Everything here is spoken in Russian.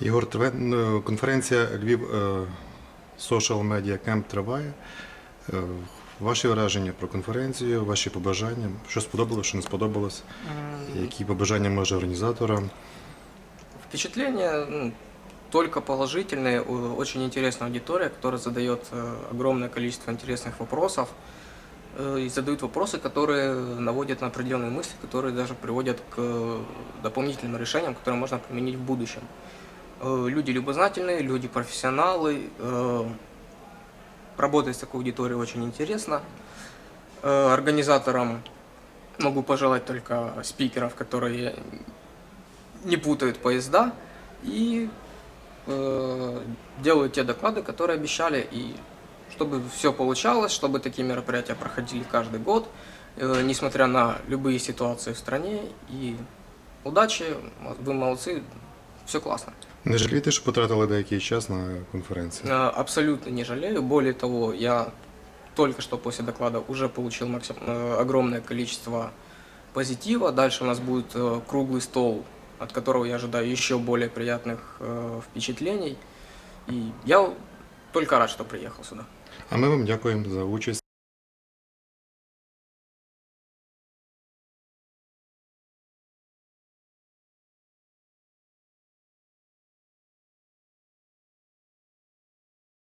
Ігор, триве- ну, конференція Львів е, Social Media Camp триває. Е, Ваші враження про конференцію, ваші побажання, що сподобалося, що не сподобалось, які побажання може організаторам. Впечатления ну, только положительные. У- Очень интересная аудитория, которая задает э, огромное количество интересных вопросов. э, И задают вопросы, которые наводят на определенные мысли, которые даже приводят к э, дополнительным решениям, которые можно применить в будущем. Э, Люди любознательные, люди профессионалы. э, Работать с такой аудиторией очень интересно. Э, Организаторам могу пожелать только спикеров, которые не путают поезда и э, делают те доклады, которые обещали, и чтобы все получалось, чтобы такие мероприятия проходили каждый год, э, несмотря на любые ситуации в стране. И удачи, вы молодцы, все классно. Не жалієте, що потратили деякий час на конференцію? Э, Абсолютно не жалею. Более того, я только что после доклада уже получил максим- э, огромное количество позитива. Дальше у нас будет э, круглый стол, от которого я ожидаю еще более приятных э, впечатлений. И я только рад, что приехал сюда. А ми вам дякуємо за участь.